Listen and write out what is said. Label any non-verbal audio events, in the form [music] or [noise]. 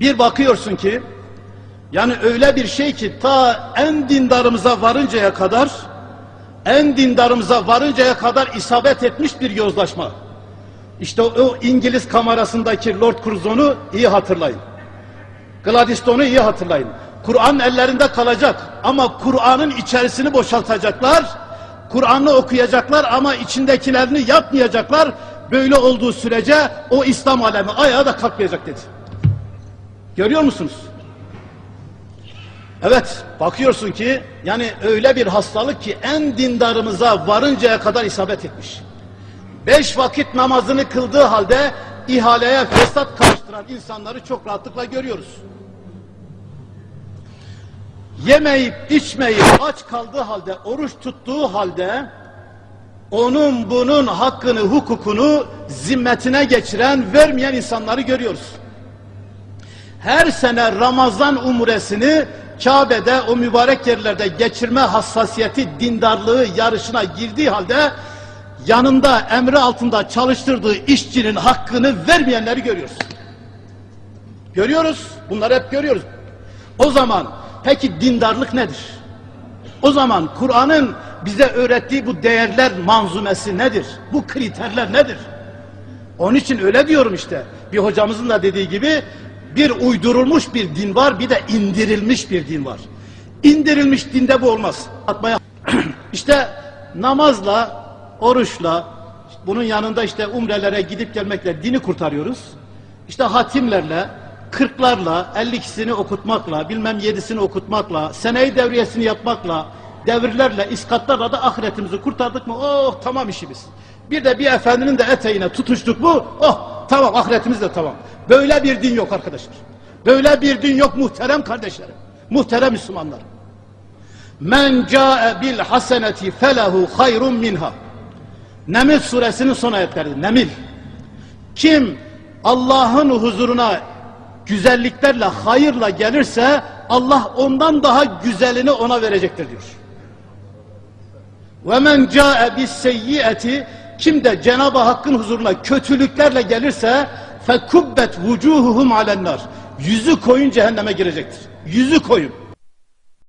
Bir bakıyorsun ki yani öyle bir şey ki ta en dindarımıza varıncaya kadar en dindarımıza varıncaya kadar isabet etmiş bir yozlaşma. İşte o İngiliz kamerasındaki Lord Curzon'u iyi hatırlayın. Gladstone'u iyi hatırlayın. Kur'an ellerinde kalacak ama Kur'an'ın içerisini boşaltacaklar. Kur'an'ı okuyacaklar ama içindekilerini yapmayacaklar. Böyle olduğu sürece o İslam alemi ayağa da kalkmayacak dedi. Görüyor musunuz? Evet, bakıyorsun ki yani öyle bir hastalık ki en dindarımıza varıncaya kadar isabet etmiş. Beş vakit namazını kıldığı halde ihaleye fesat karıştıran insanları çok rahatlıkla görüyoruz. Yemeyip içmeyip aç kaldığı halde, oruç tuttuğu halde onun bunun hakkını, hukukunu zimmetine geçiren, vermeyen insanları görüyoruz. Her sene Ramazan umresini Kabe'de o mübarek yerlerde geçirme hassasiyeti, dindarlığı yarışına girdiği halde yanında emri altında çalıştırdığı işçinin hakkını vermeyenleri görüyoruz. Görüyoruz. Bunları hep görüyoruz. O zaman peki dindarlık nedir? O zaman Kur'an'ın bize öğrettiği bu değerler manzumesi nedir? Bu kriterler nedir? Onun için öyle diyorum işte. Bir hocamızın da dediği gibi bir uydurulmuş bir din var, bir de indirilmiş bir din var. İndirilmiş dinde bu olmaz. Atmaya [clears throat] işte namazla, oruçla, bunun yanında işte umrelere gidip gelmekle dini kurtarıyoruz. İşte hatimlerle, kırklarla, ellikisini okutmakla, bilmem yedisini okutmakla, seneyi devriyesini yapmakla, devirlerle, iskatlarla da ahiretimizi kurtardık mı? Oh tamam işimiz. Bir de bir efendinin de eteğine tutuştuk mu? Oh tamam ahiretimiz de tamam. Böyle bir din yok arkadaşlar. Böyle bir din yok muhterem kardeşlerim. Muhterem Müslümanlar. Men ca'e bil haseneti felehu hayrun minha. Nemil suresinin son ayetleri. Nemil. Kim Allah'ın huzuruna güzelliklerle, hayırla gelirse Allah ondan daha güzelini ona verecektir diyor. Ve men ca'e bis seyyiati kim de Cenab-ı Hakk'ın huzuruna kötülüklerle gelirse fekubbet vucuhuhum alennar. Yüzü koyun cehenneme girecektir. Yüzü koyun.